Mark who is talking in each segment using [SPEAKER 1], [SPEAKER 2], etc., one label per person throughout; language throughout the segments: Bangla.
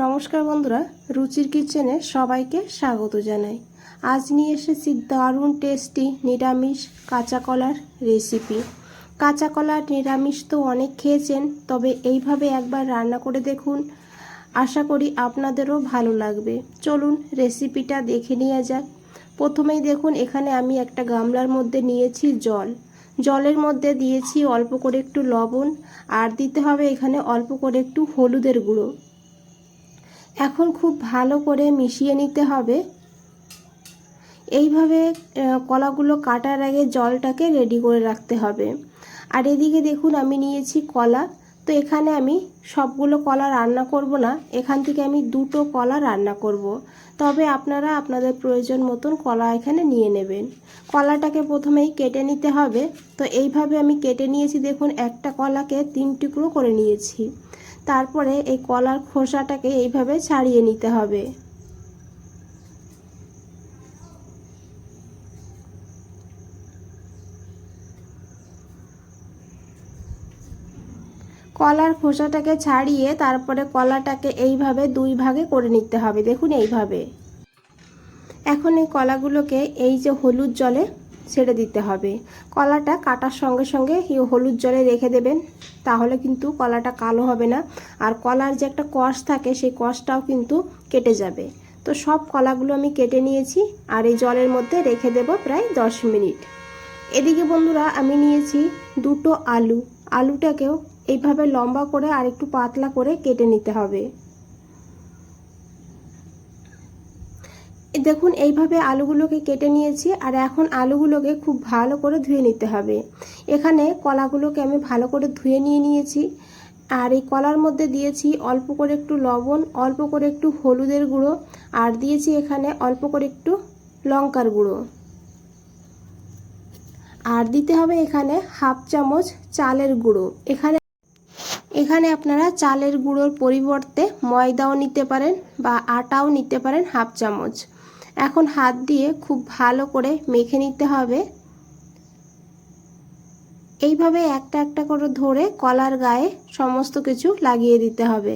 [SPEAKER 1] নমস্কার বন্ধুরা, রুচির কিচেনে সবাইকে স্বাগত জানাই। আজ নিয়ে এসেছি দারুণ টেস্টি নিরামিষ কাঁচা কলার রেসিপি কাঁচা কলার নিরামিষ তো অনেক খেয়েছেন, তবে এইভাবে একবার রান্না করে দেখুন। আশা করি আপনাদেরও ভালো লাগবে। চলুন রেসিপিটা দেখে নিয়ে যাক। প্রথমেই দেখুন, এখানে আমি একটা গামলার মধ্যে নিয়েছি জল। জলের মধ্যে দিয়েছি অল্প করে একটু লবণ, আর দিতে হবে এখানে অল্প করে একটু হলুদের গুঁড়ো। এখন খুব ভালো করে মিশিয়ে নিতে হবে। এইভাবে কলাগুলো কাটার আগে জলটাকে রেডি করে রাখতে হবে। আর এদিকে দেখুন, আমি নিয়েছি কলা। তো এখানে আমি সবগুলো কলা রান্না করব না, এখান থেকে আমি দুটো কলা রান্না করব। তবে আপনারা আপনাদের প্রয়োজন মতন কলা এখানে নিয়ে নেবেন। কলাটাকে প্রথমেই কেটে নিতে হবে। তো এইভাবে আমি কেটে নিয়েছি, দেখুন, একটা কলাকে তিন টুকরো করে নিয়েছি। তারপরে এই কলার খোসাটাকে এইভাবে ছাড়িয়ে নিতে হবে। কলার খোসাটাকে ছাড়িয়ে তারপরে কলাটাকে এইভাবে দুই ভাগে করে নিতে হবে। দেখুন এইভাবে। এখন এই কলাগুলোকে এই যে হলুদ জলে ছেড়ে দিতে হবে। কলাটা কাটার সঙ্গে সঙ্গে হলুদ জলে রেখে দেবেন, তাহলে কিন্তু কলাটা কালো হবে না। আর কলার যে একটা কষ থাকে, সেই কষটাও কিন্তু কেটে যাবে। তো সব কলাগুলো আমি কেটে নিয়েছি, আর এই জলের মধ্যে রেখে দেব প্রায় দশ মিনিট। এদিকে বন্ধুরা, আমি নিয়েছি দুটো আলু। আলুটাকেও এইভাবে লম্বা করে আর একটু পাতলা করে কেটে নিতে হবে। দেখুন, এইভাবে আলুগুলোকে কেটে নিয়েছি আর এখন আলুগুলোকে খুব ভালো করে ধুয়ে নিতে হবে। এখানে কলাগুলোকে আমি ভালো করে ধুয়ে নিয়ে নিয়েছি। আর এই কলার মধ্যে দিয়েছি অল্প করে একটু লবণ, অল্প করে একটু হলুদের গুঁড়ো আর দিয়েছি এখানে অল্প করে একটু লঙ্কার গুঁড়ো। আর দিতে হবে এখানে হাফ চামচ চালের গুঁড়ো। এখানে এখানে আপনারা চালের গুঁড়োর পরিবর্তে ময়দাও নিতে পারেন বা আটাও নিতে পারেন হাফ চামচ। এখন হাত দিয়ে খুব ভালো করে মেখে নিতে হবে। এইভাবে একটা একটা করে ধরে কলার গায়ে সমস্ত কিছু লাগিয়ে দিতে হবে।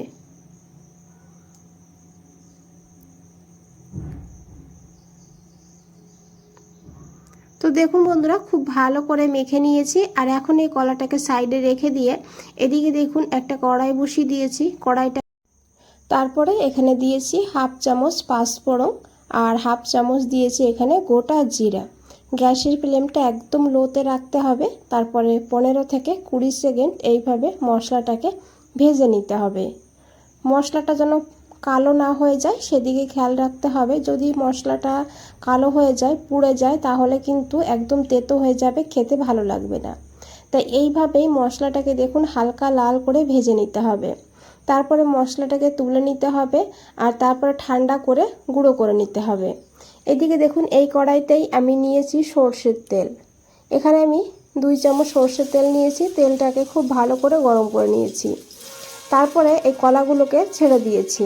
[SPEAKER 1] তো দেখুন বন্ধুরা, খুব ভালো করে মেখে নিয়েছি আর এখন এই কলাটাকে সাইডে রেখে দিয়ে এদিকে দেখুন একটা কড়াই বসিয়ে দিয়েছি। কড়াইটা তারপরে এখানে দিয়েছি হাফ চামচ পাঁচফোড়ন আর হাফ চামচ দিয়েছি এখানে গোটা জিরা। গ্যাসের ফ্লেমটা একদম লোতে রাখতে হবে। তারপরে পনেরো থেকে কুড়ি সেকেন্ড এইভাবে মশলাটাকে ভেজে নিতে হবে। মশলাটা যেন কালো না হয়ে যায়, সেদিকে খেয়াল রাখতে হবে। যদি মশলাটা কালো হয়ে যায়, পুড়ে যায়, তাহলে কিন্তু একদম তেতো হয়ে যাবে, খেতে ভালো লাগবে না। তাই এইভাবেই মশলাটাকে দেখুন হালকা লাল করে ভেজে নিতে হবে। তারপরে মশলাটাকে তুলে নিতে হবে আর তারপরে ঠান্ডা করে গুঁড়ো করে নিতে হবে। এদিকে দেখুন, এই কড়াইতেই আমি নিয়েছি সর্ষের তেল। এখানে আমি দুই চামচ সর্ষের তেল নিয়েছি, তেলটাকে খুব ভালো করে গরম করে নিয়েছি। তারপরে এই কলাগুলোকে ছেড়ে দিয়েছি।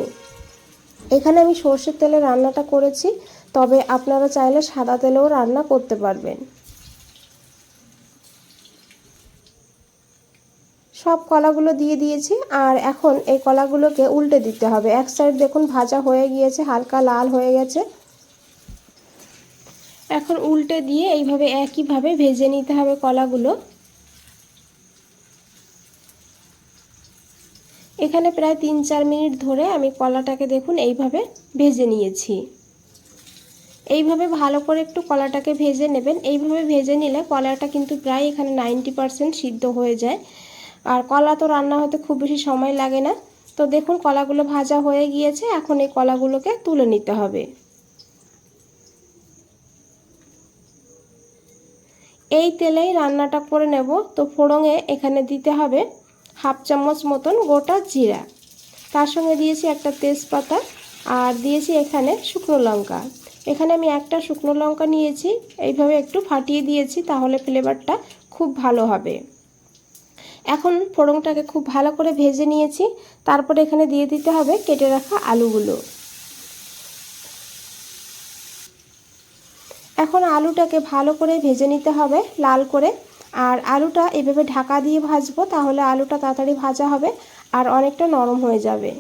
[SPEAKER 1] এখানে আমি সর্ষের তেলে রান্নাটা করেছি, তবে আপনারা চাইলে সাদা তেলেও রান্না করতে পারবেন। সব কলাগুলো দিয়ে দিয়েছি আর এখন এই কলাগুলোকে উল্টে দিতে হবে। এক সাইড দেখুন ভাজা হয়ে গিয়েছে, হালকা লাল হয়ে গেছে। এখন উল্টে দিয়ে এইভাবে একইভাবে ভেজে নিতে হবে কলাগুলো। এখানে প্রায় তিন চার মিনিট ধরে আমি কলাটাকে দেখুন এইভাবে ভেজে নিয়েছি। এইভাবে ভালো করে একটু কলাটাকে ভেজে নেবেন। এইভাবে ভেজে নিলে কলাটা কিন্তু প্রায় এখানে নাইনটি পারসেন্ট সিদ্ধ হয়ে যায়। আর কলা তো রান্না হতে খুব বেশি সময় লাগে না। তো দেখুন কলাগুলো ভাজা হয়ে গিয়েছে, এখন এই কলাগুলোকে তুলে নিতে হবে। এই তেলেই রান্নাটা করে নেব। তো ফোড়ঙে এখানে দিতে হবে হাফ চামচ মতন গোটা জিরা। তার সঙ্গে দিয়েছি একটা তেজপাতা আর দিয়েছি এখানে শুকনো লঙ্কা। এখানে আমি একটা শুকনো লঙ্কা নিয়েছি, এইভাবে একটু ফাটিয়ে দিয়েছি, তাহলে ফ্লেভারটা খুব ভালো হবে। এখন ফোড়নটাকে খুব ভালো করে ভেজে নিয়েছি। তারপরে এখানে দিয়ে দিতে হবে কেটে রাখা আলুগুলো। এখন আলুটাকে ভালো করে ভেজে নিতে হবে লাল করে। আর আলুটা এভাবে ঢাকা দিয়ে ভাজবো, তাহলে আলুটা তাড়াতাড়ি ভাজা হবে আর অনেকটা নরম হয়ে যাবে।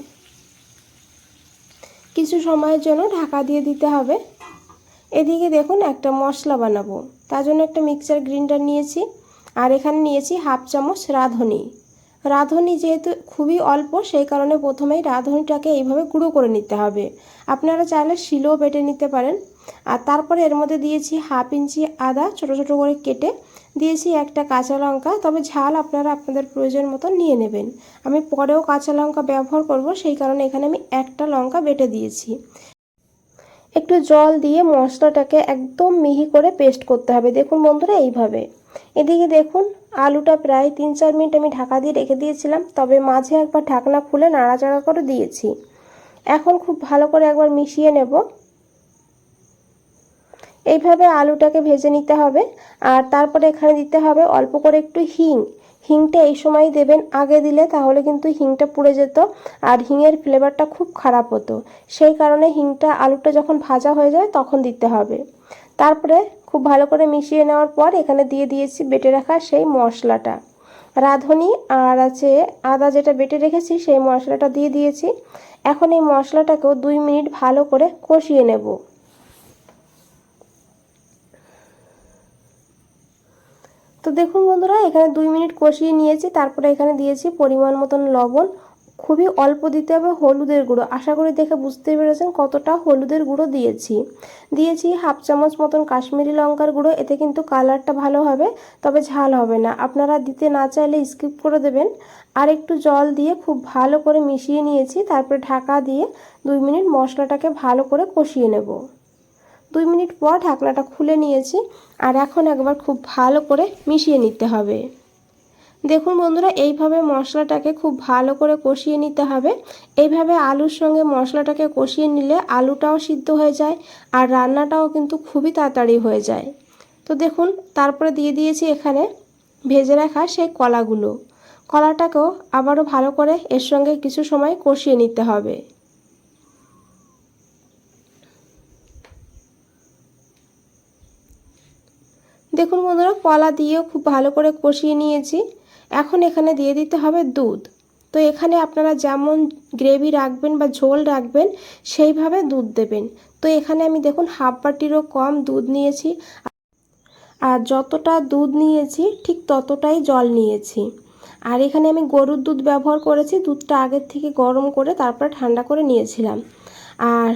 [SPEAKER 1] কিছু সময়ের জন্য ঢাকা দিয়ে দিতে হবে। এদিকে দেখুন একটা মশলা বানাবো। তার জন্য একটা মিক্সার গ্রিন্ডার নিয়েছি। আর এখানে নিয়েছি হাফ চামচ রাঁধুনি। রাঁধুনি যেহেতু খুবই অল্প, সেই কারণে প্রথমেই রাঁধুনিটাকে এইভাবে গুঁড়ো করে নিতে হবে। আপনারা চাইলে শিলও বেটে নিতে পারেন। আর তারপরে এর মধ্যে দিয়েছি হাফ ইঞ্চি আদা ছোট ছোট করে কেটে দিয়েছি একটা কাঁচা লঙ্কা। তবে ঝাল আপনারা আপনাদের প্রয়োজন মতো নিয়ে নেবেন। আমি পরেও কাঁচা লঙ্কা ব্যবহার করব, সেই কারণে এখানে আমি একটা লঙ্কা বেটে দিয়েছি। একটু জল দিয়ে মশলাটাকে একদম মিহি করে পেস্ট করতে হবে। দেখুন বন্ধুরা, এইভাবে। এদিকে দেখুন, আলুটা প্রায় তিন চার মিনিট আমি ঢাকা দিয়ে রেখে দিয়েছিলাম, তবে মাঝে একবার ঢাকনা খুলে নাড়াচাড়া করে দিয়েছি। এখন খুব ভালো করে একবার মিশিয়ে নেব। এইভাবে আলুটাকে ভেজে নিতে হবে, আর তারপরে এখানে দিতে হবে অল্প করে একটু হিং। হিংটা এই সময় দেবেন, আগে দিলে তাহলে কিন্তু হিংটা পুড়ে যেত আর হিংয়ের ফ্লেভারটা খুব খারাপ হতো। সেই কারণে হিংটা আলুটা যখন ভাজা হয়ে যায় তখন দিতে হবে। তারপরে খুব ভালো করে মিশিয়ে নেওয়ার পর এখানে দিয়ে দিয়েছি বেটে রাখা সেই মশলাটা। রাঁধুনি আর আছে আদা যেটা বেটে রেখেছি সেই মশলাটা দিয়ে দিয়েছি। এখন এই মশলাটাকেও দুই মিনিট ভালো করে কষিয়ে নেব। তো দেখুন বন্ধুরা, এখানে দুই মিনিট কষিয়ে নিয়েছি, তারপরে এখানে দিয়েছি পরিমাণ মতন লবণ। খুবই অল্প দিতে হবে হলুদের গুঁড়ো। আশা করি দেখে বুঝতে পেরেছেন কতটা হলুদের গুঁড়ো দিয়েছি। দিয়েছি হাফ চামচ মতন কাশ্মীরি লঙ্কার গুঁড়ো, এতে কিন্তু কালারটা ভালো হবে, তবে ঝাল হবে না। আপনারা দিতে না চাইলে স্কিপ করে দেবেন। আর একটু জল দিয়ে খুব ভালো করে মিশিয়ে নিয়েছি, তারপরে ঢাকা দিয়ে দুই মিনিট মশলাটাকে ভালো করে কষিয়ে নেব। দুই মিনিট পর ঢাকনাটা খুলে নিয়েছি আর এখন একবার খুব ভালো করে মিশিয়ে নিতে হবে। দেখুন বন্ধুরা, এইভাবে মশলাটাকে খুব ভালো করে কষিয়ে নিতে হবে। এইভাবে আলুর সঙ্গে মশলাটাকে কষিয়ে নিলে আলুটাও সিদ্ধ হয়ে যায় আর রান্নাটাও কিন্তু খুবই তাড়াতাড়ি হয়ে যায়। তো দেখুন, তারপরে দিয়ে দিয়েছি এখানে ভেজে রাখা সেই কলাগুলো। কলাটাকেও আবারও ভালো করে এর সঙ্গে কিছু সময় কষিয়ে নিতে হবে। দেখুন বন্ধুরা, কলা দিয়েও খুব ভালো করে কষিয়ে নিয়েছি। এখন এখানে দিয়ে দিতে হবে দুধ। তো এখানে আপনারা যেমন গ্রেভি রাখবেন বা ঝোল রাখবেন, সেইভাবে দুধ দেবেন। তো এখানে আমি দেখুন, হাফ বাটিরও কম দুধ নিয়েছি। আর যতটা দুধ নিয়েছি, ঠিক ততটাই জল নিয়েছি। আর এখানে আমি গরুর দুধ ব্যবহার করেছি, দুধটা আগের থেকে গরম করে তারপরে ঠান্ডা করে নিয়েছিলাম। আর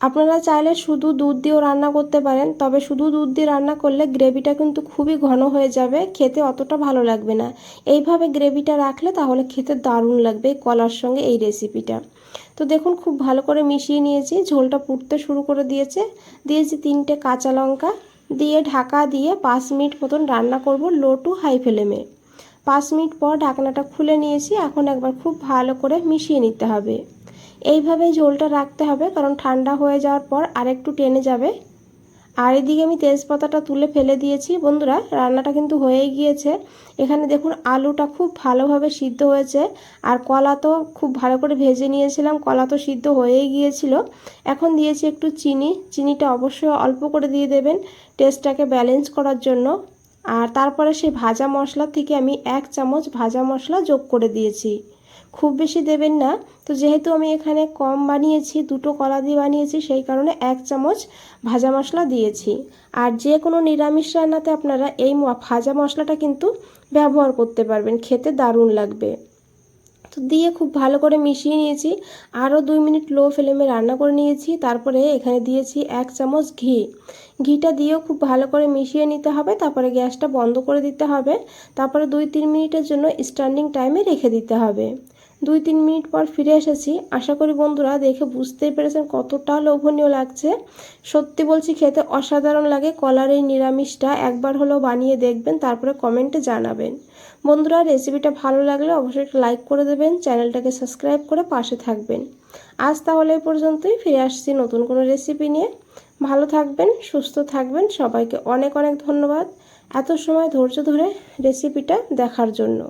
[SPEAKER 1] আপনারা চাইলে শুধু দুধ দিয়েও রান্না করতে পারেন, তবে শুধু দুধ দিয়ে রান্না করলে গ্রেভিটা কিন্তু খুবই ঘন হয়ে যাবে, খেতে অতটা ভালো লাগবে না। এইভাবে গ্রেভিটা রাখলে তাহলে খেতে দারুণ লাগবে কলার সঙ্গে এই রেসিপিটা। তো দেখুন, খুব ভালো করে মিশিয়ে নিয়েছি, ঝোলটা ফুটতে শুরু করে দিয়েছে। দিয়েছি তিনটে কাঁচা লঙ্কা, দিয়ে ঢাকা দিয়ে পাঁচ মিনিট মতন রান্না করব লো টু হাই ফ্লেমে। পাঁচ মিনিট পর ঢাকনাটা খুলে নিয়েছি, এখন একবার খুব ভালো করে মিশিয়ে নিতে হবে। এইভাবেই ঝোলটা রাখতে হবে, কারণ ঠান্ডা হয়ে যাওয়ার পর আরেকটু টেনে যাবে। আর এদিকে আমি তেজপাতাটা তুলে ফেলে দিয়েছি। বন্ধুরা, রান্নাটা কিন্তু হয়েই গিয়েছে। এখানে দেখুন, আলুটা খুব ভালোভাবে সিদ্ধ হয়েছে। আর কলা তো খুব ভালো করে ভেজে নিয়েছিলাম, কলা তো সিদ্ধ হয়েই গিয়েছিল। এখন দিয়েছি একটু চিনি। চিনিটা অবশ্যই অল্প করে দিয়ে দেবেন টেস্টটাকে ব্যালেন্স করার জন্য। আর তারপরে সেই ভাজা মশলা থেকে আমি এক চামচ ভাজা মশলা যোগ করে দিয়েছি। খুব বেশি দেবেন না। তো যেহেতু আমি এখানে কম বানিয়েছি, দুটো কলা দিয়ে বানিয়েছি, সেই কারণে এক চামচ ভাজা মশলা দিয়েছি। আর যে কোনো নিরামিষ রান্নাতে আপনারা এই ভাজা মশলাটা কিন্তু ব্যবহার করতে পারবেন, খেতে দারুণ লাগবে। তো দিয়ে খুব ভালো করে মিশিয়ে নিয়েছি। আরও দুই মিনিট লো ফ্লেমে রান্না করে নিয়েছি। তারপরে এখানে দিয়েছি এক চামচ ঘি। ঘিটা দিয়েও খুব ভালো করে মিশিয়ে নিতে হবে। তারপরে গ্যাসটা বন্ধ করে দিতে হবে। তারপরে দুই তিন মিনিটের জন্য স্ট্যান্ডিং টাইমে রেখে দিতে হবে। দুই তিন মিনিট পর ফিরে এসেছি। আশা করি বন্ধুরা দেখে বুঝতেই পেরেছেন কতটা লোভনীয় লাগছে। সত্যি বলছি, খেতে অসাধারণ লাগে। কলার এই নিরামিষটা একবার হলেও বানিয়ে দেখবেন, তারপরে কমেন্টে জানাবেন। বন্ধুরা, রেসিপিটা ভালো লাগলে অবশ্যই একটা লাইক করে দেবেন, চ্যানেলটাকে সাবস্ক্রাইব করে পাশে থাকবেন। আজ তাহলে এই পর্যন্তই, ফিরে আসছি নতুন কোনো রেসিপি নিয়ে। ভালো থাকবেন, সুস্থ থাকবেন, সবাইকে অনেক অনেক ধন্যবাদ। এত সময় ধৈর্য ধরে রেসিপিটা দেখার জন্য।